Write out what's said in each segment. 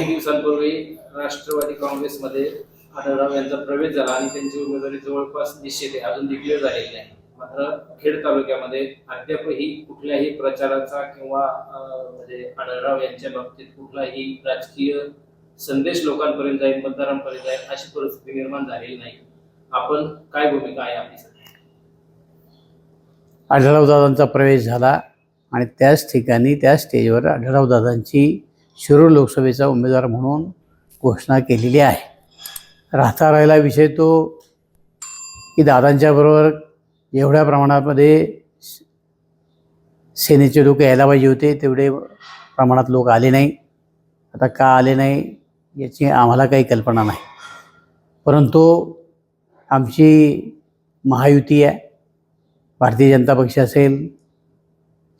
राष्ट्रवादी काँग्रेसमध्ये आढळराव यांचा प्रवेश झाला आणि त्यांची उमेदवारी जवळपास निश्चित आहे अजून डिक्लेअर झालेली नाही. मात्र खेड तालुक्यामध्ये अद्यापही कुठल्याही प्रचाराचा किंवा म्हणजे आढळराव यांच्या बाबतीत कुठलाही राजकीय संदेश लोकांपर्यंत जाईल मतदारांपर्यंत जाईल अशी परिस्थिती निर्माण झालेली नाही. आपण काय भूमिका आहे आपली सध्या? आढळरावदादांचा प्रवेश झाला आणि त्याच ठिकाणी त्या स्टेजवर आढळरावदादांची शिरूर लोकसभेचा उमेदवार म्हणून घोषणा केलेली आहे. राहता राहिला विषय तो की दादांच्याबरोबर एवढ्या प्रमाणामध्ये सेनेचे लोक यायला पाहिजे होते तेवढे प्रमाणात लोक आले नाही. आता का आले नाही याची आम्हाला काही कल्पना नाही. परंतु आमची महायुती आहे. भारतीय जनता पक्ष असेल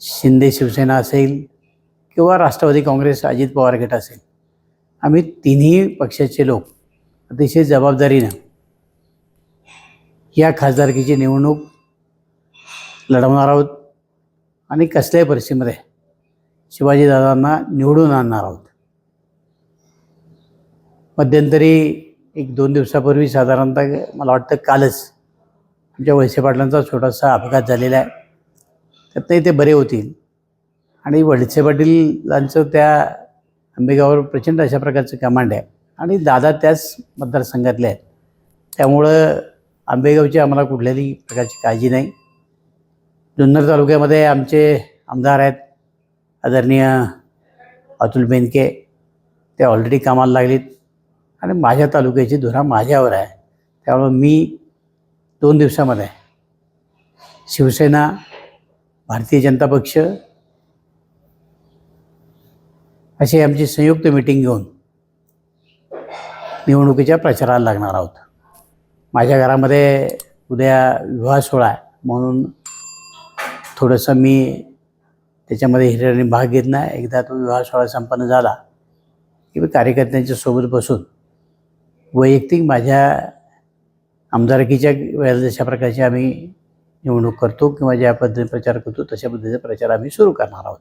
शिंदे शिवसेना असेल किंवा राष्ट्रवादी काँग्रेस अजित पवार गट असेल आम्ही तिन्ही पक्षाचे लोक अतिशय जबाबदारीनं या खासदारकीची निवडणूक लढवणार आहोत आणि कसल्याही परिस्थितीमध्ये शिवाजीदादांना निवडून आणणार आहोत. मध्यंतरी एक दोन दिवसापूर्वी साधारणतः मला वाटतं कालच आमच्या वळसे पाटलांचा छोटासा अपघात झालेला आहे. त्यातही ते बरे होतील. आणि वळसे पाटीलांचं त्या आंबेगाववर प्रचंड अशा प्रकारचं कमांड आहे. आणि दादा त्याच मतदारसंघातले आहेत. त्यामुळं आंबेगावची आम्हाला कुठल्याही प्रकारची काळजी नाही. जुन्नर तालुक्यामध्ये आमचे आमदार आहेत आदरणीय अतुल बेनके. ते ऑलरेडी कामाला लागलीत. आणि माझ्या तालुक्याची धुरा माझ्यावर आहे. त्यामुळं मी दोन दिवसामध्ये शिवसेना भारतीय जनता पक्ष अशी आमची संयुक्त मिटिंग घेऊन निवडणुकीच्या प्रचाराला लागणार आहोत. माझ्या घरामध्ये उद्या विवाह सोहळा आहे म्हणून थोडंसं मी त्याच्यामध्ये हिरियाने भाग घेतला नाही. एकदा तो विवाह सोहळा संपन्न झाला की मी कार्यकर्त्यांच्या सोबत बसून वैयक्तिक माझ्या आमदारकीच्या वेळेला जशा प्रकारची आम्ही निवडणूक करतो किंवा ज्या पद्धतीने प्रचार करतो तशा पद्धतीचा प्रचार आम्ही सुरू करणार आहोत.